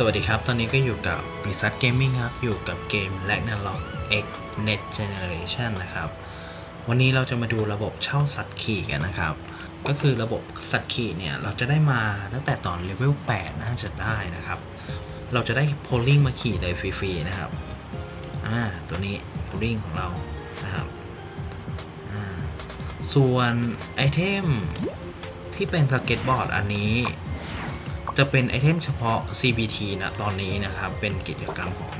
สวัสดีครับ ตอนนี้ก็อยู่กับ b i z a r d Gaming ครับ อยู่กับเกม r a g n a r o k X Net Generation นะครับ วันนี้เราจะมาดูระบบเช่าสัตว์ขี่กันนะครับ ก็คือระบบสัตว์ขี่เนี่ย เราจะได้มาตั้งแต่ตอนเลเวล 8 น่าจะได้นะครับ เราจะได้โพลิงมาขี่เลยฟรีๆนะครับ อ่า ตัวนี้โพลิงของเรา นะครับ อ่า ส่วนไอเทมที่เป็นสเก็ตบอร์ดอันนี้ จะเป็นไอเทมเฉพาะ CBT นะตอนนี้นะครับเป็นกิจกรรมของ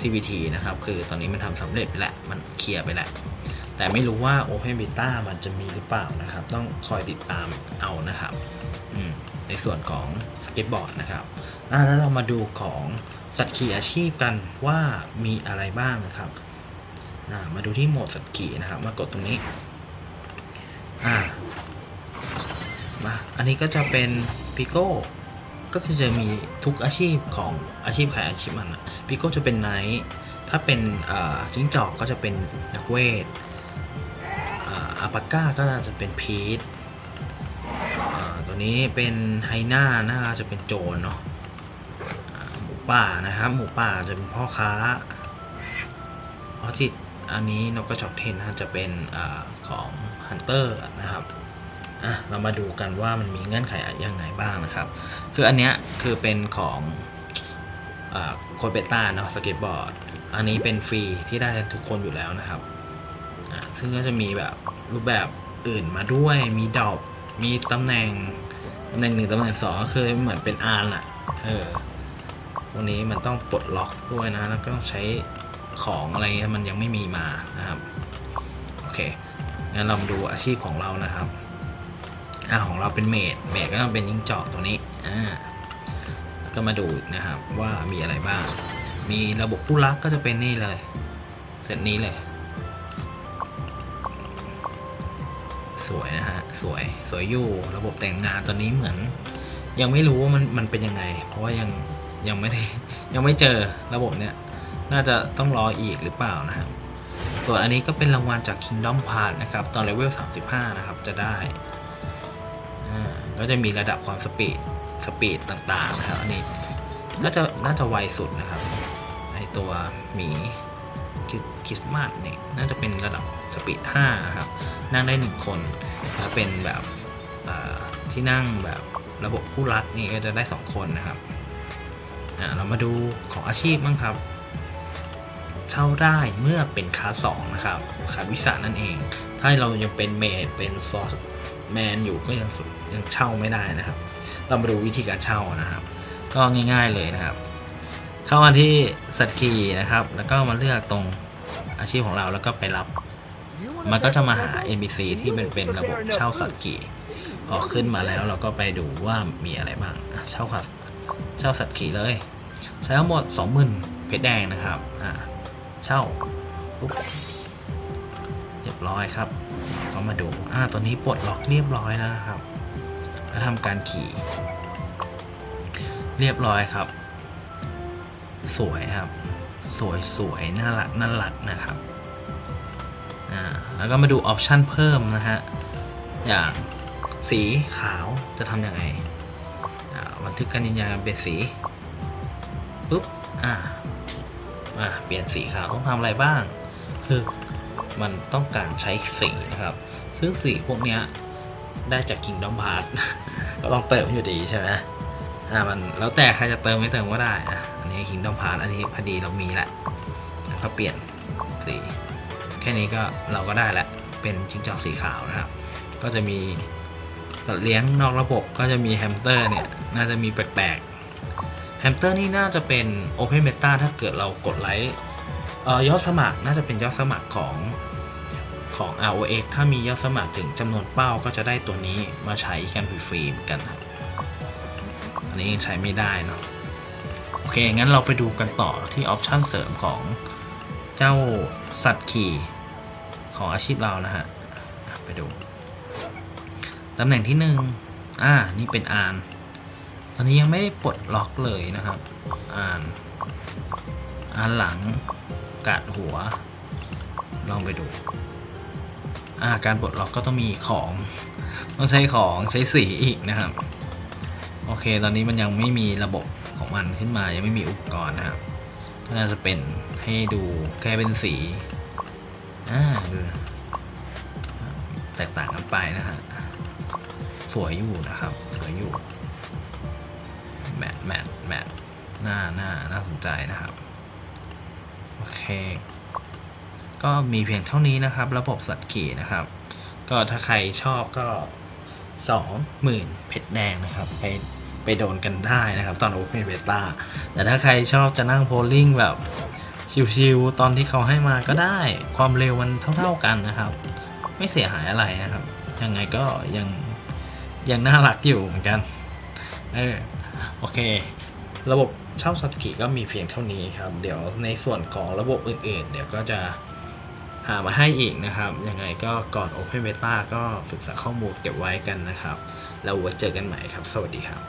CBT นะครับคือตอนนี้มันทำสำเร็จไปแล้วมันเคลียร์ไปแล้วแต่ไม่รู้ว่า Open Beta มันจะมีหรือเปล่านะครับ ต้องคอยติดตามเอานะครับในส่วนของสเก็ตบอร์ดนะครับอ่าแล้วเรามาดูของสัตว์ขี่อาชีพกันว่ามีอะไรบ้างนะครับามาดูที่โหมดสัตว์ขี่นะครับ มากดตรงนี้อ่ามาอันนี้ก็จะเป็นพิโก้ ก็คือจะมีทุกอาชีพของอาชีพใครอาชีพมันอะพิโก้จะเป็นไนท์ถ้าเป็นจิ้งจอกก็จะเป็นนักเวทอาปาก้าก็จะเป็นพีทตัวนี้เป็นไฮน่าน่าจะเป็นโจรเนาะหมูป่านะครับ หมูป่าจะเป็นพ่อค้าออทิตอันนี้นกกระจอกเทนน่าจะเป็นอของฮันเตอร์นะครับ อะเรามาดูกันว่ามันมีเงื่อนไขยังไงบ้างนะครับ คืออันเนี้ยคือเป็นของโคเบต้าเนาะสเก็ตบอร์ด อันนี้เป็นฟรีที่ได้ทุกคนอยู่แล้วนะครับอะซึ่งก็จะมีแบบรูปแบบอื่นมาด้วย มีดอกมีตำแหน่งตำแหน่งหนึ่งตำแหน่งสองก็คือเหมือนเป็นอาร์อะเออตรงนี้มันต้องปลดล็อกด้วยนะ แล้วก็ต้องใช้ของอะไรมันยังไม่มีมานะครับ โอเค งั้นเรามาดูอาชีพของเรานะครับ อ่าของเราเป็นเมดเมดก็ต้องเป็นยิงจอกตัวนี้อ่าแล้วก็มาดูนะครับว่ามีอะไรบ้าง มีระบบผู้รักก็จะเป็นนี่เลยเซตนี้เลย สวยนะฮะสวยสวยอยู่ระบบแต่งงานตัวนี้เหมือน ยังไม่รู้ว่ามันมันเป็นยังไง เพราะว่ายังยังไม่ได้ยังไม่เจอระบบเนี้ยน่าจะต้องรออีกหรือเปล่านะครับส่วนอันนี้ก็เป็นรางวัลจาก Kingdom Pass นะครับ ตอนเลเวล 35 นะครับ จะได้ ก็จะมีระดับความสปีดสปีดต่างๆนะครับอันนี้น่าจะน่าจะไวสุดนะครับไอตัวหมีคริสต์มาสเนี่ยน่าจะเป็นระดับสปีด5นะครับนั่งได้หนึ่งคนถ้าเป็นแบบที่นั่งแบบระบบผู้รักนี่ก็จะได้ 2 คนนะครับอ่าเรามาดูของอาชีพบ้างครับ เช่าได้เมื่อเป็นคาสองนะครับคาวิสานั่นเอง ถ้าเรายังเป็นเมดเป็นซอส แมนอยู่ก็ยังยังเช่าไม่ได้นะครับ เรามาดูวิธีการเช่านะครับ ก็ง่าย ๆเลยนะครับ เข้ามาที่สัตว์ขี่นะครับ แล้วก็มาเลือกตรงอาชีพของเราแล้วก็ไปรับ มันก็จะมาหา NPC ที่เป็นเป็นระบบเช่าสัตว์ขี่พอขึ้นมาแล้วเราก็ไปดูว่ามีอะไรบ้างเช่าครับเช่าสัตว์ขี่เลย ใช้ทั้งหมด20,000เพชรแดงนะครับอ่าเช่าปุ๊บเรียบร้อยครับ ก็มาดูอ่าตัวนี้ปลดล็อกเรียบร้อยแล้วนะครับ แล้วทำการขี่เรียบร้อยครับ สวยครับ สวยสวยน่ารักน่ารักนะครับอ่าแล้วก็มาดูออปชันเพิ่มนะฮะอย่างสีขาวจะทำยังไงบันทึกการยืนยันเป็นสีปุ๊บอ่าอ่าเปลี่ยนสีขาวต้องทำอะไรบ้าง คือ มันต้องการใช้สีนะครับ ซึ่งสีพวกนี้ได้จาก Kingdom Hearts ก็ต้องเติมอยู่ดีใช่ไหมอ่ามันแล้วแต่ใครจะเติมไม่เติมก็ได้อะอันนี้ Kingdom Hearts อันนี้พอดีเรามีแหละแล้วก็เปลี่ยนสีแค่นี้ก็เราก็ได้ละเป็นจิ้งจอกสีขาวนะครับ ก็จะมีสัตว์เลี้ยงนอกระบบก็จะมีแฮมสเตอร์เนี่ยน่าจะมีแปลกๆแฮมสเตอร์นี่น่าจะเป็น Open Beta ถ้าเกิดเรากดไลค์เอ่อยอดสมัครน่าจะเป็นยอดสมัครของ ของ ROX ถ้ามียอดสมัครถึงจำนวนเป้าก็จะได้ตัวนี้มาใช้กันฟรีๆกันครับ อันนี้ยังใช้ไม่ได้เนาะโอเค งั้นเราไปดูกันต่อที่ออปชั่นเสริมของเจ้าสัตว์ขี่ของอาชีพเรานะฮะ ไปดู ตำแหน่งที่หนึ่งอ่า นี่เป็นอ่าน ตอนนี้ยังไม่ได้ปลดล็อกเลยนะครับอ่านอ่านหลังกาดหัว ลองไปดู การปลดล็อกก็ต้องมีของต้องใช้ของใช้สีอีกนะครับ โอเค ตอนนี้มันยังไม่มีระบบของมันขึ้นมายังไม่มีอุปกรณ์นะครับก็น่าจะเป็นให้ดูแค่เป็นสีอ่าดูแตกต่างกันไปนะฮะสวยอยู่นะครับ สวยอยู่แมทแมทแมทหน้าหน้าน่าสนใจนะครับ โอเค ก็มีเพียงเท่านี้นะครับ ระบบสัตว์ขี่นะครับ ก็ถ้าใครชอบก็สองหมื่นเพชรแดงนะครับไปไปโดนกันได้นะครับ ตอนโอเพนเบต้าแต่ถ้าใครชอบจะนั่งโพลลิ่งแบบชิวๆตอนที่เขาให้มาก็ได้ความเร็วมันเท่า ๆกันนะครับ ไม่เสียหายอะไรนะครับ ยังไงก็ยังยังน่ารักอยู่เหมือนกันเออโอเค ระบบเช่าสัตว์ขี่ก็มีเพียงเท่านี้ครับ เดี๋ยวในส่วนของระบบอื่นๆ เดี๋ยวก็จะ มาให้อีกนะครับ ยังไงก็ก่อน Open Beta ก็ศึกษาข้อมูลเก็บไว้กันนะครับ แล้วไว้เจอกันใหม่ครับ สวัสดีครับ